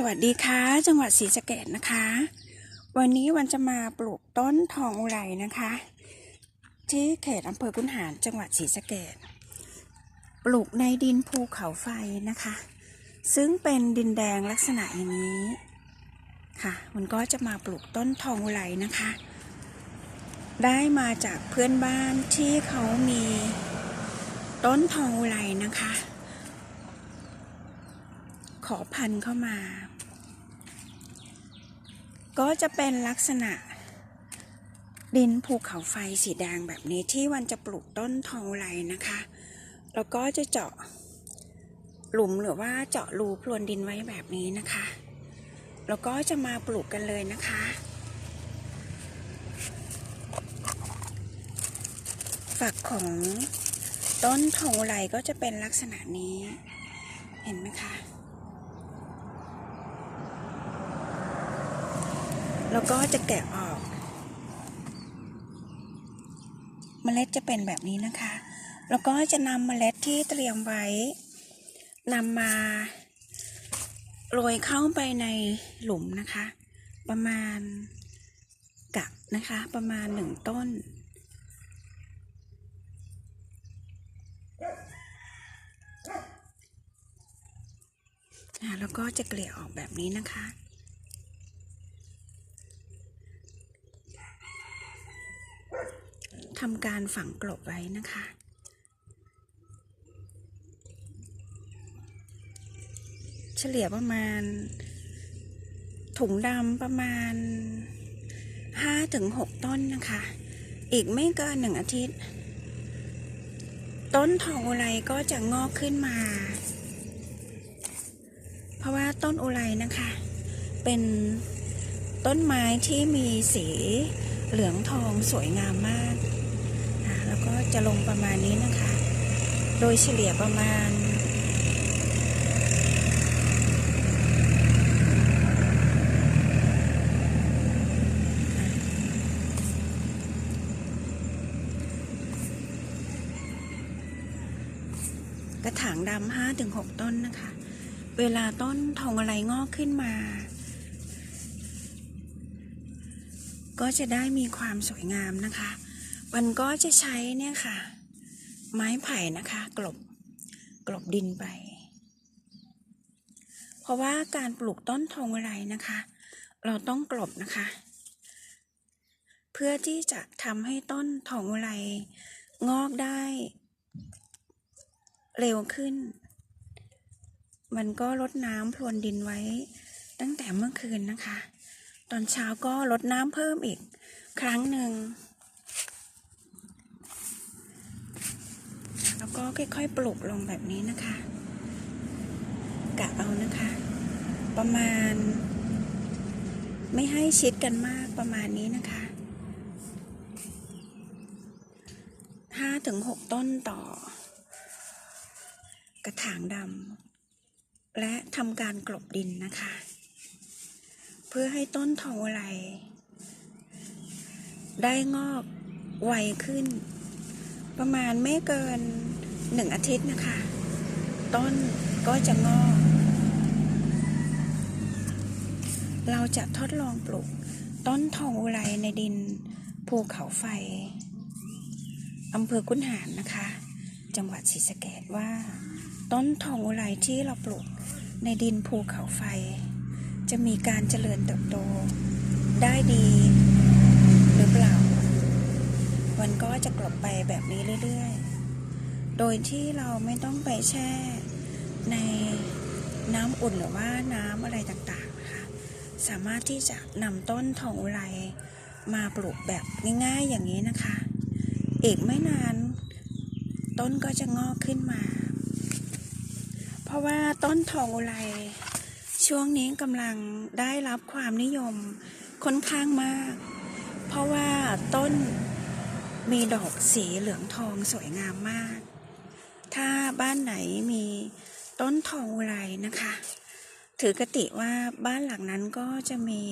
สวัสดีค่ะ จังหวัดศรีสะเกดนะคะ วันนี้วันจะมาปลูกต้นทองอุไรนะคะ ที่เขตอำเภอคุนหารจังหวัดศรีสะเกดปลูกในดินภูเขาไฟนะคะ ซึ่งเป็นดินแดงลักษณะอย่างนี้ค่ะ มันก็จะมาปลูกต้นทองอุไรนะคะ ได้มาจากเพื่อนบ้านที่เขามีต้นทองอุไรนะคะ ขอพันเข้ามา ก็จะเป็นลักษณะดินภูเขาไฟสีแดงแบบนี้ที่วันจะปลูกต้นทองไรนะคะ แล้วก็จะเจาะหลุมหรือว่าเจาะรูพรวนดินไว้แบบนี้นะคะ แล้วก็จะมาปลูกกันเลยนะคะ ฝักของต้นทองไรก็จะเป็นลักษณะนี้ เห็นไหมคะ แล้วก็จะแกะออกเมล็ดจะเป็นแบบนี้นะคะ แล้วก็จะนำเมล็ดที่เตรียมไว้นำมาโรยเข้าไปในหลุมนะคะ ประมาณกะนะคะ ประมาณหนึ่งต้น แล้วก็จะเกลี่ยออกแบบนี้นะคะ ทำการฝังกลบไว้นะคะ เฉลี่ยประมาณ ถุงดำประมาณ 5-6 ต้นนะคะ อีกไม่เกินหนึ่งอาทิตย์ ต้นทองอุไรก็จะงอกขึ้นมา เพราะว่าต้นอุไรนะคะ เป็นต้นไม้ที่มีสีเหลืองทองสวยงามมาก แล้วก็จะลงประมาณนี้นะคะ โดยเฉลี่ยประมาณกระถางดำห้าถึงหกต้นนะคะ เวลาต้นทองอะไรงอกขึ้นมา ก็จะได้มีความสวยงามนะคะ มันก็จะใช้เนี่ยค่ะ ไม้ไผ่นะคะ กลบกลบดินไป เพราะว่าการปลูกต้นทงอะไรนะคะ เราต้องกลบนะคะ เพื่อที่จะทำให้ต้นทองอะไรงอกได้ เร็วขึ้น มันก็ลดน้ำพรวนดินไว้ ตั้งแต่เมื่อคืนนะคะ ตอนเช้าก็ลดน้ำเพิ่มอีกครั้งหนึ่ง แล้ว ก็ค่อยๆปลูกลงแบบนี้นะคะกะเอานะคะ ประมาณ ไม่ให้ชิดกันมากประมาณนี้นะคะห้าถึงหกต้นต่อ กระถางดำและทำการกลบดินนะคะ เพื่อให้ต้นทองอะไร ได้งอกไวขึ้น ประมาณไม่เกิน หนึ่งอาทิตย์นะคะ ต้นก็จะงอก เราจะทดลองปลูก ต้นทองอุไรในดินภูเขาไฟอำเภอคุนหารนะคะ จังหวัดศรีสะเกดว่า ต้นทองอุไรที่เราปลูกในดินภูเขาไฟ จะมีการเจริญเติบโต ได้ดีหรือเปล่า มันก็จะกลบไปแบบนี้เรื่อย ๆ โดยที่เราไม่ต้องไปแช่ในน้ำอุ่นหรือว่าน้ำอะไรต่างๆนะคะ สามารถที่จะนำต้นทองอุไรมาปลูกแบบง่ายๆอย่างนี้นะคะ อีกไม่นานต้นก็จะงอกขึ้นมา เพราะว่าต้นทองอุไรช่วงนี้กำลังได้รับความนิยมค่อนข้างมาก เพราะว่าต้นมีดอกสีเหลืองทองสวยงามมาก ถ้าบ้านไหนมีต้นทองอุไรนะคะ ถือกติว่าบ้านหลังนั้นก็จะมี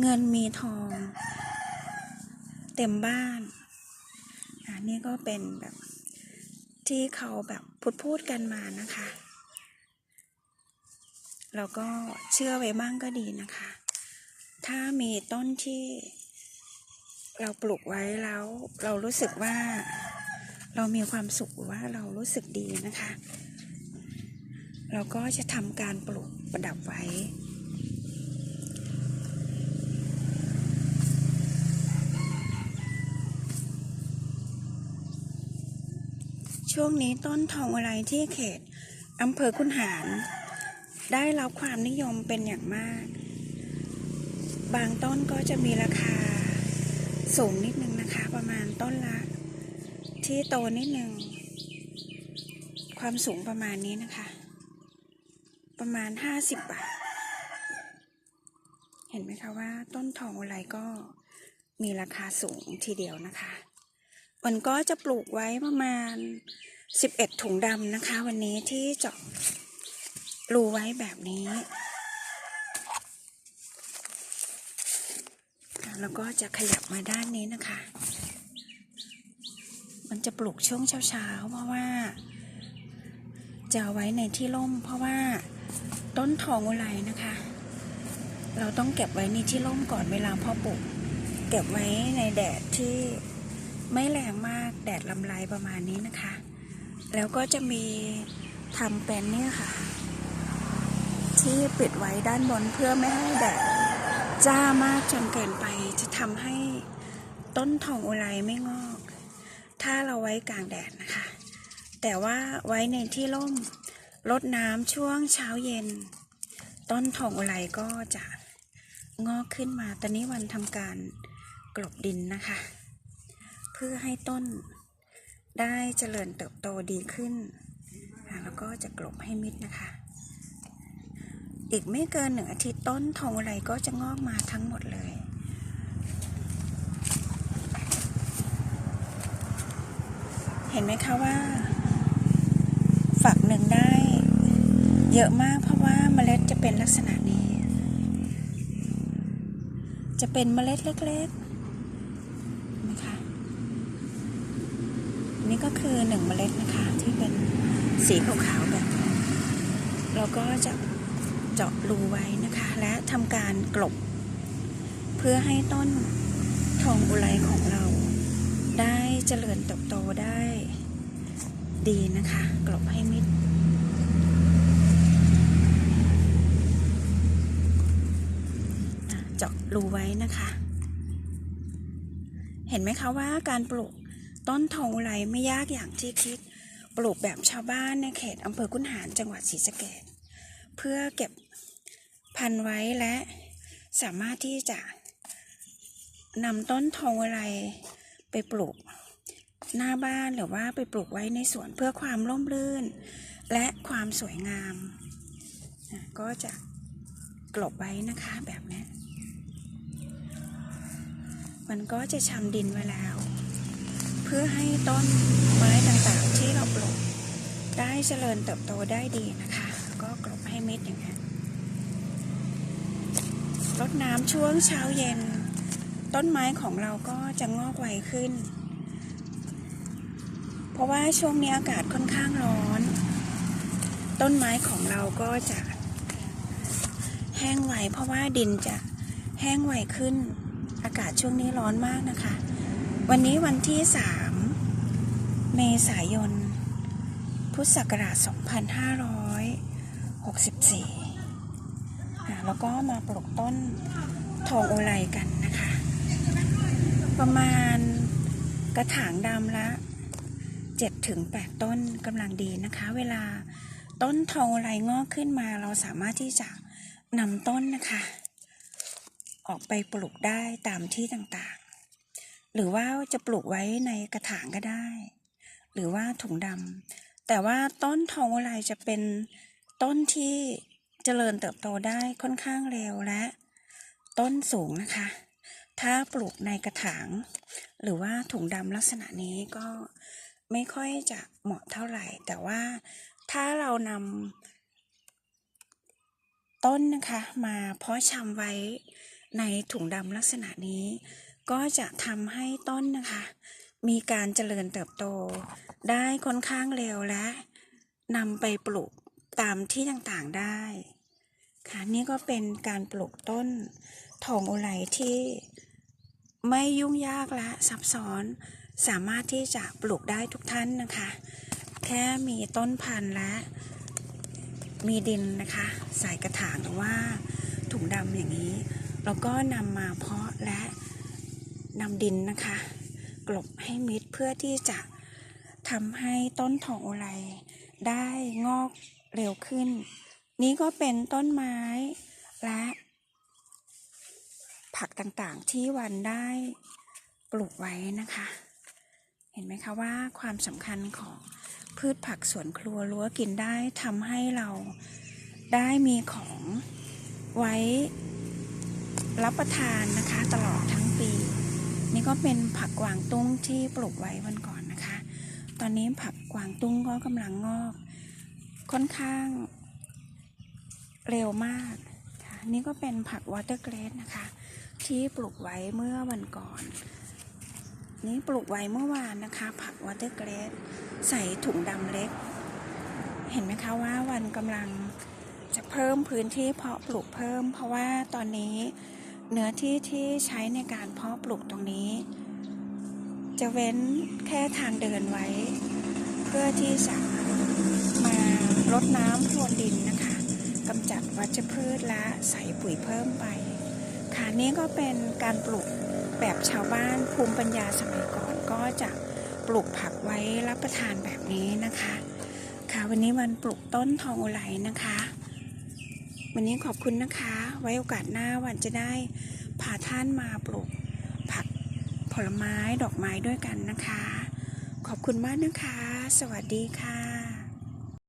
เงินมีทอง เต็มบ้านอันนี้ก็เป็นแบบที่เขาแบบพูดพูดกันมานะคะเราก็เชื่อไว้บ้างก็ดีนะคะ ถ้ามีต้นที่เราปลูกไว้แล้ว เรารู้สึกว่า เรามีความสุขหรือว่าเรารู้สึกดีนะคะ เราก็จะทำการปลูกประดับไว้ ช่วงนี้ต้นทองอะไรที่เขตอำเภอคุนหาร ได้รับความนิยมเป็นอย่างมาก บางต้นก็จะมีราคาสูงนิดนึงนะคะ ประมาณต้นละ ที่โตนิดหนึ่ง ความสูงประมาณนี้นะคะ ประมาณห้าสิบบาท เห็นไหมคะว่าต้นทองอะไรก็มีราคาสูงทีเดียวนะคะมันก็จะปลูกไว้ประมาณสิบเอ็ดถุงดำนะคะ วันนี้ที่เจาะรูไว้แบบนี้ แล้วก็จะขยับมาด้านนี้นะคะ มันจะปลูกช่วงเช้าๆ เพราะว่า จะเอาไว้ในที่ร่ม เพราะว่าต้นทองอุไรนะคะ เราต้องเก็บไว้ในที่ร่มก่อนเวลาพ่อปลูก เก็บไว้ในแดดที่ไม่แรงมากแดดลำไรประมาณนี้นะคะ แล้วก็จะมีทำเป็นเนี่ยค่ะ ที่ปิดไว้ด้านบนเพื่อไม่ให้แดดจ้ามากจนเกินไปจะทำให้ต้นทองอุไรไม่งอก ถ้าเราไว้กลางแดดนะคะ แต่ว่าไว้ในที่ร่มรดน้ำช่วงเช้าเย็น ต้นทองอุไรก็จะงอกขึ้นมา ตอนนี้วันทำการกลบดินนะคะ เพื่อให้ต้นได้เจริญเติบโตดีขึ้น แล้วก็จะกลบให้มิดนะคะ อีกไม่เกินหนึ่งอาทิตย์ต้นทองอุไรก็จะงอกมาทั้งหมดเลย เห็นไหมคะว่า ฝักหนึ่งได้ เยอะมากเพราะว่าเมล็ดจะเป็นลักษณะนี้ จะเป็นเมล็ดเล็กๆนะคะนี่ก็คือหนึ่งเมล็ดนะคะที่เป็นสีขาวๆแบบนี้เราก็จะเจาะรูไว้นะคะ และทำการกลบ เพื่อให้ต้นทองอุไรของเรา ได้เจริญเติบโตได้ดีนะคะ กลบให้มิดอ่เจาะรูไว้นะคะ เห็นไหมคะว่าการปลูกต้นทองอุไรไม่ยากอย่างที่คิด ปลูกแบบชาวบ้านในเขตอำเภอคุนหารจังหวัดศรีสะเกษเพื่อเก็บพันไว้และสามารถที่จะนำต้นทองอุไรไปปลูก หน้าบ้านหรือว่าไปปลูกไว้ในสวนเพื่อความร่มรื่น และความสวยงามอะก็จะกลบไว้นะคะแบบนี้มันก็จะชำดินไว้แล้ว เพื่อให้ต้นไม้ต่างๆที่เราปลูกได้เจริญเติบโตได้ดีนะคะก็กลบให้เมิดอย่างนี้นรดน้ำช่วงเช้าเย็น ต้นไม้ของเราก็จะงอกไวขึ้น ราะว่าช่วงนี้อากาศค่อนข้างร้อน ต้นไม้ของเราก็จะแห้งไวเพราะว่าดินจะแห้งไวขึ้น อากาศช่วงนี้ร้อนมากนะคะ วันนี้วันที่ 3 เมษายน พุทธศักราช 2564 แล้วก็มาปลูกต้นทองโอไลกันนะคะ ประมาณกระถางดำละ 7ถึง8ต้นกำลังดีนะคะ เวลาต้นทองไลงอกขึ้นมา เราสามารถที่จะนำต้นนะคะ ออกไปปลูกได้ตามที่ต่างๆ หรือว่าจะปลูกไว้ในกระถางก็ได้ หรือว่าถุงดำแต่ว่าต้นทองอุไรจะเป็นต้นที่เจริญเติบโตได้ค่อนข้างเร็วและ ต้นสูงนะคะ ถ้าปลูกในกระถาง หรือว่าถุงดำลักษณะนี้ก็ ไม่ค่อยจะเหมาะเท่าไหร่ แต่ว่าถ้าเรานำต้นนะคะ มาเพาะชำไว้ในถุงดำลักษณะนี้ ก็จะทำให้ต้นนะคะ มีการเจริญเติบโต ได้ค่อนข้างเร็วและนำไปปลูกตามที่ต่างๆได้ ค่ะนี่ก็เป็นการปลูกต้นทองอุไรที่ไม่ยุ่งยากและซับซ้อน สามารถที่จะปลูกได้ทุกท่านนะคะ แค่มีต้นพันธุ์และมีดินนะคะ ใส่กระถางหรือว่าถุงดำอย่างนี้ แล้วก็นำมาเพาะและนำดินนะคะ กลบให้มิดเพื่อที่จะทำให้ต้นทองอุไรได้งอกเร็วขึ้น นี้ก็เป็นต้นไม้และ ผักต่างๆที่วันได้ปลูกไว้นะคะ ห็นไหมคะว่าความสำคัญของพืชผักสวนครัวรั้วกินได้ทำให้เราได้มีของไว้รับประทานนะคะตลอดทั้งปี นี่ก็เป็นผักกวางตุ้งที่ปลูกไว้วันก่อนนะคะ ตอนนี้ผักกวางตุ้งก็กำลังงอก ค่อนข้างเร็วมากนี่ก็เป็นผักวอเตอร์เกรสนะคะ ที่ปลูกไว้เมื่อวันก่อน นี่ปลูกไว้เมื่อวานนะคะ ผักวอเตอร์เกรสใส่ถุงดำเล็ก เห็นไหมคะว่าวันกำลังจะเพิ่มพื้นที่เพาะปลูกเพิ่ม เพราะว่าตอนนี้เนื้อที่ที่ใช้ในการเพาะปลูกตรงนี้ จะเว้นแค่ทางเดินไว้ เพื่อที่จะมารดน้ำพรวนดินนะคะกำจัดวัชพืชและใส่ปุ๋ยเพิ่มไป ค่ะนี่ก็เป็นการปลูก แบบชาวบ้านภูมิปัญญาสมัยก่อนก็จะปลูกผักไว้รับประทานแบบนี้นะคะ ค่ะวันนี้วันปลูกต้นทองอุไรนะคะ วันนี้ขอบคุณนะคะ ไว้โอกาสหน้าวันจะได้พาท่านมาปลูกผักผลไม้ดอกไม้ด้วยกันนะคะ ขอบคุณมากนะคะ สวัสดีค่ะ